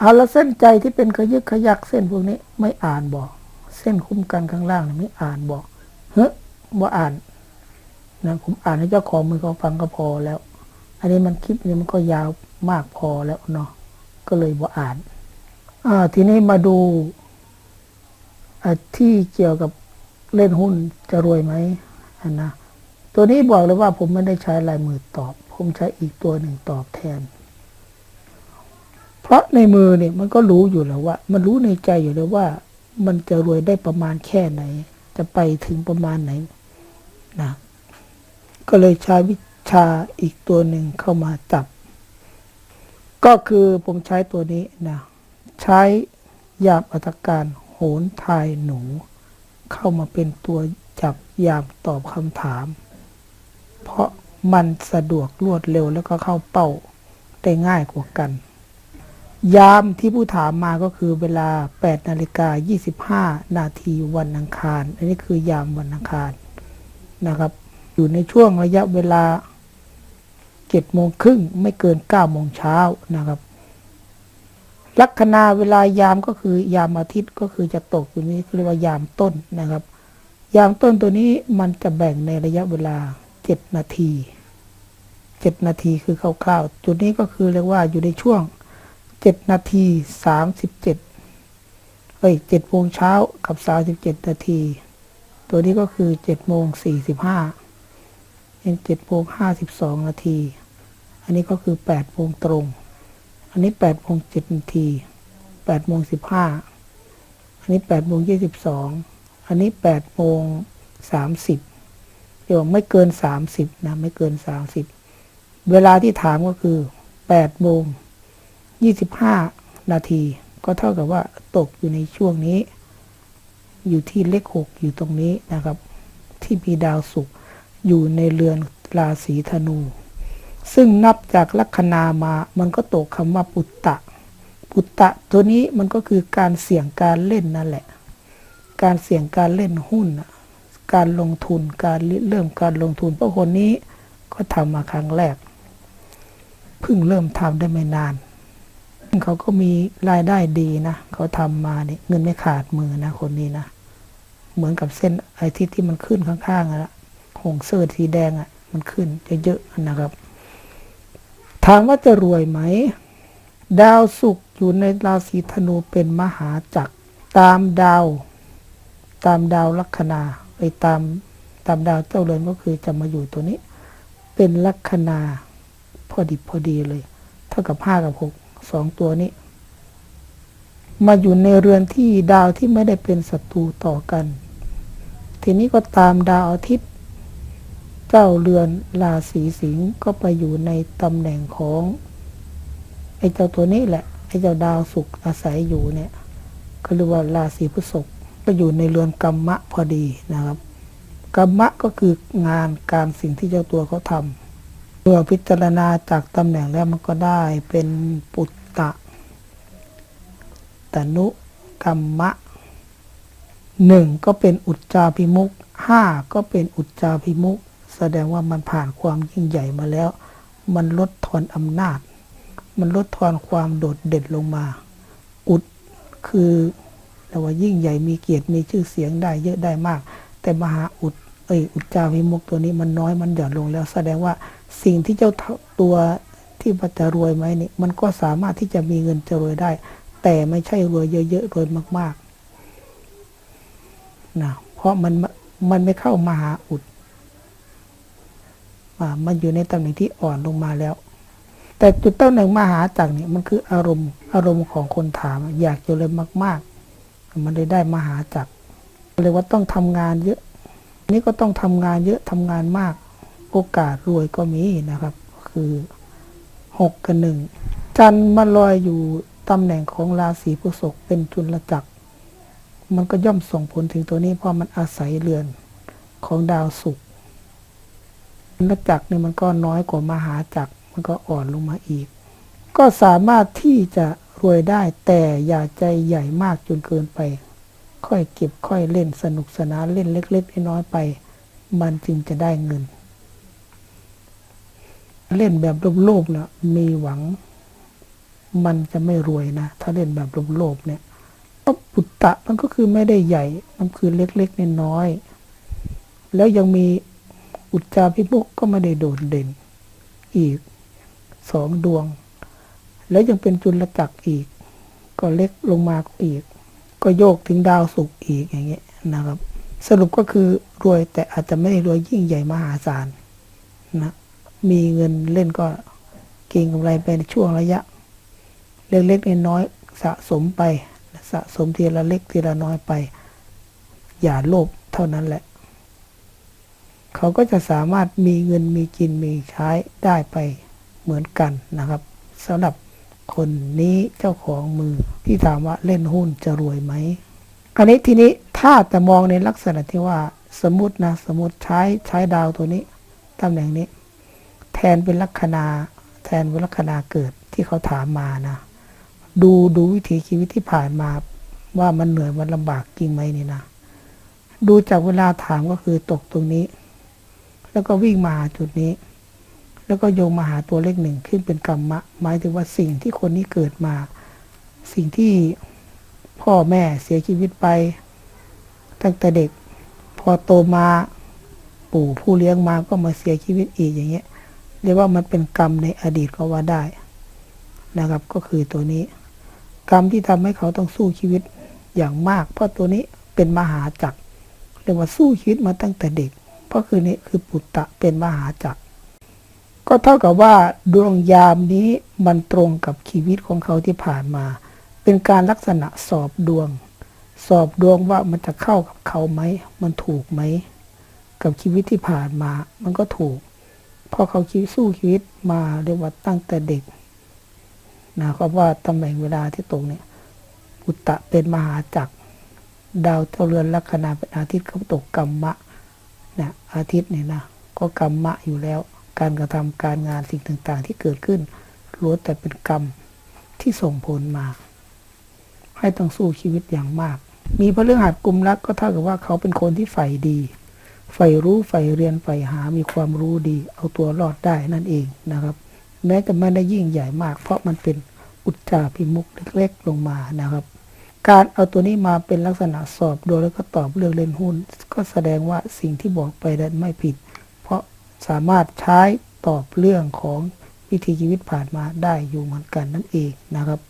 เอาล้วเส้นใจที่เป็นขยึกขยักเส้นพวกนี้ไม่อ่านบอก เส้นคุ้มกันข้างล่างนี่ไม่อ่านบอกเฮ้ยบ่อ่านนะผมอ่านให้เจ้าของมือเขาฟังก็พอแล้ว อันนี้มันคลิปนี้มันก็ยาวมากพอแล้วเนาะก็เลยบ่อ่านอ่าทีนี้มาดูที่เกี่ยวกับเล่นหุ้นจะรวยไหมอันนะตัวนี้บอกเลยว่าผมไม่ได้ใช้ลายมือตอบ ผมใช้อีกตัวหนึ่งตอบแทน พราะในมือเนี่ยมันก็รู้อยู่แล้วว่า มันรู้ในใจอยู่แล้วว่า มันจะรวยได้ประมาณแค่ไหน จะไปถึงประมาณไหนนะก็เลยใช้วิชาอีกตัวหนึ่งเข้ามาจับ ก็คือผมใช้ตัวนี้นะใช้ยามอัตการโหนทายหนู เข้ามาเป็นตัวจับยามตอบคำถาม เพราะมันสะดวกรวดเร็วแล้วก็เข้าเป้าได้ง่ายกว่ากัน ยามที่ผู้ถามมาก็คือเวลา 8 นาฬิกา 25 นาทีวันอังคาร อันนี้คือยามวันอังคารนะครับ อยู่ในช่วงระยะเวลา 7 โมงครึ่งไม่เกิน 9 โมงเช้านะครับ ลัคนาเวลายามก็คือยามอาทิตย์ก็คือจะตกอยู่นี้เรียกว่ายามต้นนะครับ ยามต้นตัวนี้มันจะแบ่งในระยะเวลา 7 นาที 7 นาทีคือคร่าวๆ จุดนี้ก็คือเรียกว่าอยู่ในช่วง เจ็ดนาทีสามสิบเจ็ดเอ้ยเจ็ดโมงเช้ากับสามสิบเจ็ดนาที ตัวนี้ก็คือเจ็ดโมงสี่สิบห้าเป็นเจ็ดโมงห้าสิบสองนาที อันนี้ก็คือแปดโมงตรง อันนี้แปดโมงเจ็ดนาทีแปดโมงสิบห้าอันนี้แปดโมงยี่สิบสองอันนี้แปดโมงสามสิบเดี๋ยวไม่เกินสามสิบนะ ไม่เกินสามสิบเวลาที่ถามก็คือแปดโมง 25 นาที ก็เท่ากับว่าตกอยู่ในช่วงนี้ อยู่ที่เลขหกอยู่ตรงนี้นะครับ ที่มีดาวศุกร์อยู่ในเรือนราศีธนู ซึ่งนับจากลัคนามามันก็ตกคำว่าปุตตะ ปุตตะตัวนี้มันก็คือการเสี่ยงการเล่นนั่นแหละ การเสี่ยงการเล่นหุ้น การลงทุนการเริ่มการลงทุนเพราะคนนี้ก็ทำมาครั้งแรกเพิ่งเริ่มทำได้ไม่นาน เขาก็มีรายได้ดีนะเขาทำมาเนี่ยเงินไม่ขาดมือนะคนนี้นะเหมือนกับเส้นไอทิศที่มันขึ้นข้างๆอะละหงเสื้อสีแดงอะมันขึ้นเยอะๆนะครับ ถามว่าจะรวยไหม ดาวศุกร์อยู่ในราศีธนูเป็นมหาจักรตามดาว ตามดาวลัคนาไปตามตามดาวเจ้าเรือนก็คือจะมาอยู่ตัวนี้ เป็นลัคนาพอดีพอดีเลย เท่ากับห้ากับหก สองตัวนี้ มาอยู่ในเรือนที่ดาวที่ไม่ได้เป็นศัตรูต่อกัน ทีนี้ก็ตามดาวอาทิตย์ เจ้าเรือนราศีสิงห์ก็ไปอยู่ในตำแหน่งของไอ้เจ้าตัวนี้แหละไอ้เจ้าดาวศุกร์อาศัยอยู่เนี่ยก็เรียกว่าราศีพฤษภก็อยู่ในเรือนกรรมะพอดีนะครับกรรมะก็คืองานการสิ่งที่เจ้าตัวเขาทำ เมื่อพิจารณาจากตำแหน่งแล้วมันก็ได้เป็นปุตตะ ตนุกรรมะหนึ่งก็เป็นอุจจาพิมุกห้าก็เป็นอุจจาพิมุกแสดงว่ามันผ่านความยิ่งใหญ่มาแล้ว มันลดทอนอำนาจ มันลดทอนความโดดเด่นลงมา อุดคือแต่ว่ายิ่งใหญ่มีเกียรติมีชื่อเสียงได้เยอะได้มาก แต่มหาอุด อ้ยอุจจาพิมุกตัวนี้มันน้อยมันหย่อนลงแล้ว แสดงว่าสิ่งที่เจ้าตัวที่มันจะรวยไหมนี่มันก็สามารถที่จะมีเงินจะรวยได้ แต่ไม่ใช่รวยเยอะๆรวยมากๆนะเพราะมันมันไม่เข้ามาหาอุดมันอยู่ในตำแหน่งที่อ่อนลงมาแล้ว แต่จุดต้นหนึ่งมหาจักรนี่มันคืออารมณ์ อารมณ์ของคนถาม อยากจะเลยมาก ๆ มันเลยได้มหาจักรเลยว่าต้องทำงานเยอะ นี่ก็ต้องทำงานเยอะทำงานมาก โอกาสรวยก็มีนะครับ คือหกกับหนึ่งจันมาลอยอยู่ตำแหน่งของราศีพฤษภเป็นจุลจักร มันก็ย่อมส่งผลถึงตัวนี้เพราะมันอาศัยเรือนของดาวศุกร์จุลจักรเนี่ยมันก็น้อยกว่ามหาจักรมันก็อ่อนลงมาอีก ก็สามารถที่จะรวยได้แต่อย่าใจใหญ่มากจนเกินไป ค่อยเก็บค่อยเล่นสนุกสนานเล่นเล็กๆน้อยๆไป มันจึงจะได้เงิน เล่นแบบโลภๆนะมีหวัง มันจะไม่รวยนะ ถ้าเล่นแบบโลภๆเนี่ยเพราะปุตตะมันก็คือไม่ได้ใหญ่ มันคือเล็กๆน้อยๆแล้วยังมีอุจจาพิมุกก็ไม่ได้โดดเด่น อีกสองดวง แล้วยังเป็นจุลจักรอีก ก็เล็กลงมาอีก ก็โยกถึงดาวศุกร์อีกอย่างเงี้ยนะครับ สรุปก็คือรวยแต่อาจจะไม่ได้รวยยิ่งใหญ่มหาศาลนะมีเงินเล่นก็เก่งกำไรไปในช่วงระยะ เล็กๆน้อยๆสะสมไปสะสมทีละเล็กทีละน้อยไป อย่าโลภเท่านั้นแหละ เขาก็จะสามารถมีเงินมีกินมีใช้ได้ไปเหมือนกันนะครับสำหรับ คนนี้เจ้าของมือที่ถามว่าเล่นหุ้นจะรวยไหมอันนี้ทีนี้ถ้าจะมองในลักษณะที่ว่าสมมตินะสมมติใช้ใช้ดาวตัวนี้ตำแหน่งนี้ แทนเป็นลัคนาแทนเป็นลัคนาเกิดที่เขาถามมานะ ดูดูวิถีชีวิตที่ผ่านมาว่ามันเหนื่อยมันลำบากจริงไหมนี่นะ ดูจากเวลาถามก็คือตกตรงนี้ แล้วก็วิ่งมาหาจุดนี้ แล้วก็โยงมาหาตัวเลขหนึ่งขึ้นเป็นกรรมะ หมายถึงว่าสิ่งที่คนนี้เกิดมา สิ่งที่พ่อแม่เสียชีวิตไป ตั้งแต่เด็ก พอโตมาปู่ผู้เลี้ยงมาก็มาเสียชีวิตอีกอย่างเงี้ยเรียกว่ามันเป็นกรรมในอดีตก็ว่าได้นะครับ ก็คือตัวนี้ กรรมที่ทำให้เขาต้องสู้ชีวิตอย่างมาก เพราะตัวนี้เป็นมหาจักรเรียกว่าสู้ชีวิตมาตั้งแต่เด็ก เพราะคือนี้คือปุตตะเป็นมหาจักร ก็เท่ากับว่าดวงยามนี้มันตรงกับชีวิตของเขาที่ผ่านมา เป็นการลักษณะสอบดวง สอบดวงว่ามันจะเข้ากับเขาไหม มันถูกไหม กับชีวิตที่ผ่านมา มันก็ถูก เพราะเขาชีวิตสู้ชีวิตมาเรียกว่าตั้งแต่เด็กนะครับว่าตำแหน่งเวลาที่ตรงเนี่ยปุตตะเป็นมหาจักร ดาวเจ้าเรือนลัคนาเป็นอาทิตย์เขาตกกรรมะนะอาทิตย์เนี่ยนะก็กรรมะอยู่แล้ว การกระทำการงานสิ่งต่างๆ ที่เกิดขึ้นล้วนแต่เป็นกรรมที่ส่งผลมา ให้ต้องสู้ชีวิตอย่างมาก มีพระเรื่องหัดกลุ่มรักก็เท่ากับว่าเขาเป็นคนที่ใฝ่ดีใฝ่รู้ใฝ่เรียนใฝ่หามีความรู้ดี เอาตัวรอดได้นั่นเองนะครับ แม้จะไม่ได้ยิ่งใหญ่มาก เพราะมันเป็นอุจจาพิมุกเล็กๆ ลงมานะครับ การเอาตัวนี้มาเป็นลักษณะสอบโดยแล้วก็ตอบเรื่องเล่นหุ้น ก็แสดงว่าสิ่งที่บอกไปนั้นไม่ผิด สามารถใช้ตอบเรื่องของวิถีชีวิตผ่านมาได้อยู่เหมือนกันนั่นเองนะครับ